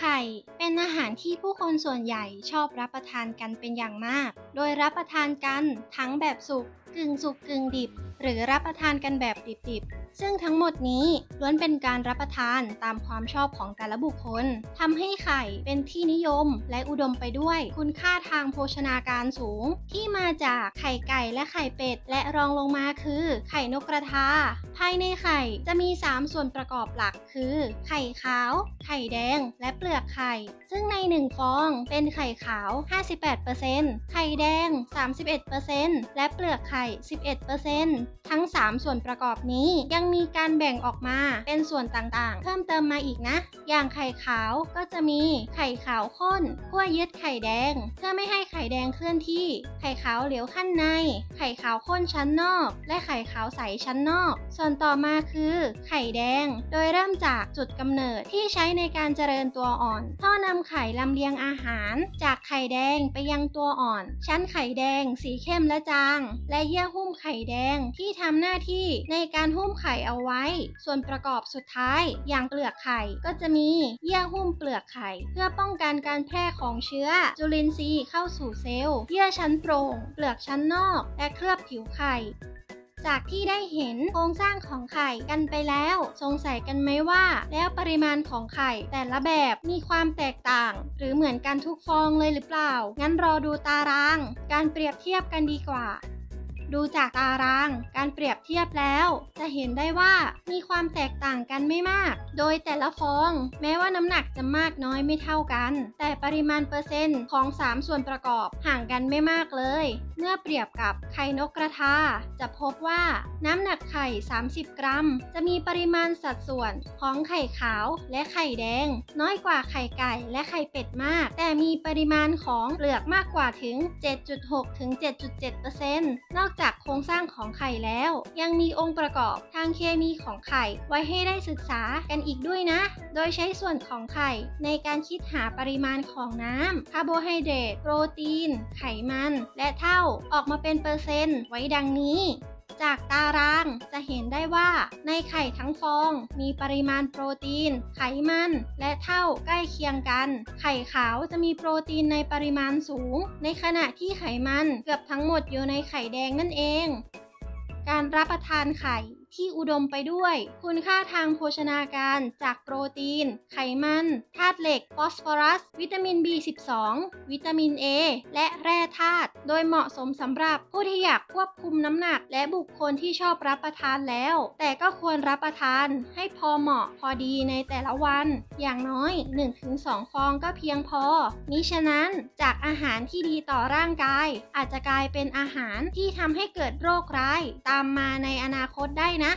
ไข่เป็นอาหารที่ผู้คนส่วนใหญ่ชอบรับประทานกันเป็นอย่างมาก โดยรับประทานกันทั้งแบบสุกกึ่งสุกกึ่งดิบ หรือรับประทานกันแบบดิบๆ ซึ่งทั้งหมดนี้ล้วนเป็นการรับประทานตามความชอบของแต่ละบุคคลทำให้ไข่เป็นที่นิยมและอุดมไปด้วย คุณค่าทางโภชนาการสูง ที่มาจากไข่ไก่และไข่เป็ด และรองลงมาคือ ไข่นกกระทา ภายในไข่จะมี 3 ส่วนประกอบหลักคือ ไข่ขาว ไข่แดง และเปลือกไข่ซึ่งใน 1 ฟองเป็นไข่ขาว 58%ไข่แดง 31%และเปลือกไข่ 11%ทั้ง 3 ส่วนประกอบนี้ยังมีการแบ่งออกมาเป็นส่วนต่างๆ เพิ่มเติมมาอีกนะ อย่างไข่ขาวก็จะมีไข่ขาวข้นขั้วยึดไข่แดง เพื่อไม่ให้ไข่แดงเคลื่อนที่ ไข่ขาวเหลวขั้นใน ไข่ขาวข้นชั้นนอก และไข่ขาวใสชั้นนอก ส่วนต่อมาคือ ไข่แดง โดยเริ่มจากจุดกำเนิดที่ใช้ในการเจริญตัวอ่อนท่อนำไข่ลำเลียงอาหาร จากไข่แดงไปยังตัวอ่อน ชั้นไข่แดง สีเข้มและจาง และเยื่อหุ้มไข่แดงที่ทำหน้าที่ในการหุ้มไข่เอาไว้ ส่วนประกอบสุดท้าย อย่างเปลือกไข่ก็จะมีเยื่อหุ้มเปลือกไข่ เพื่อป้องกันการแพร่ของเชื้อ จุลินทรีย์เข้าสู่เซลล์ เยื่อชั้นโปร่ง เปลือกชั้นนอก และเคลือบผิวไข่ จากที่ได้เห็นโครงสร้างของไข่กันไปแล้ว สงสัยกันไหมว่า แล้วปริมาณของไข่แต่ละแบบมีความแตกต่าง หรือเหมือนกันทุกฟองเลยหรือเปล่า งั้นรอดูตาราง การเปรียบเทียบกันดีกว่า ดูจากตาราง การเปรียบเทียบแล้ว จะเห็นได้ว่ามีความแตกต่างกันไม่มาก โดยแต่ละฟอง แม้ว่าน้ำหนักจะมากน้อยไม่เท่ากัน แต่ปริมาณเปอร์เซ็นต์ของ 3 ส่วนประกอบห่างกันไม่มากเลย เมื่อเปรียบกับไข่นกกระทา จะพบว่าน้ำหนักไข่ 30 กรัม จะมีปริมาณสัดส่วนของไข่ขาวและไข่แดง น้อยกว่าไข่ไก่และไข่เป็ดมาก แต่มีปริมาณของเปลือกมากกว่าถึง 7.6 ถึง 7.7%นอกจากโครงสร้างของไข่แล้ว ยังมีองค์ประกอบทางเคมีของไข่ไว้ให้ได้ศึกษากันอีกด้วยนะ โดยใช้ส่วนของไข่ในการคิดหาปริมาณของน้ำคาร์โบไฮเดรตโปรตีน ไขมัน และเท่าออกมาเป็นเปอร์เซ็นต์ไว้ดังนี้ จากตารางจะเห็นได้ว่าในไข่ทั้งฟอง มีปริมาณโปรตีน ไขมัน และเท่าใกล้เคียงกัน ไข่ขาวจะมีโปรตีนในปริมาณสูง ในขณะที่ไขมันเกือบทั้งหมดอยู่ในไข่แดงนั่นเอง การรับประทานไข่ ที่อุดมไปด้วย คุณค่าทางโภชนาการจากโปรตีน ไขมัน ธาตุเหล็ก ฟอสฟอรัส วิตามิน B12 วิตามิน A และแร่ธาตุ โดยเหมาะสมสำหรับผู้ที่อยากควบคุมน้ำหนัก และบุคคลที่ชอบรับประทานแล้ว แต่ก็ควรรับประทานให้พอเหมาะพอดีในแต่ละวัน อย่างน้อย 1-2 ฟองก็เพียงพอ มิฉะนั้นจากอาหารที่ดีต่อร่างกาย อาจจะกลายเป็นอาหารที่ทำให้เกิดโรคร้าย ตามมาในอนาคตได้นะ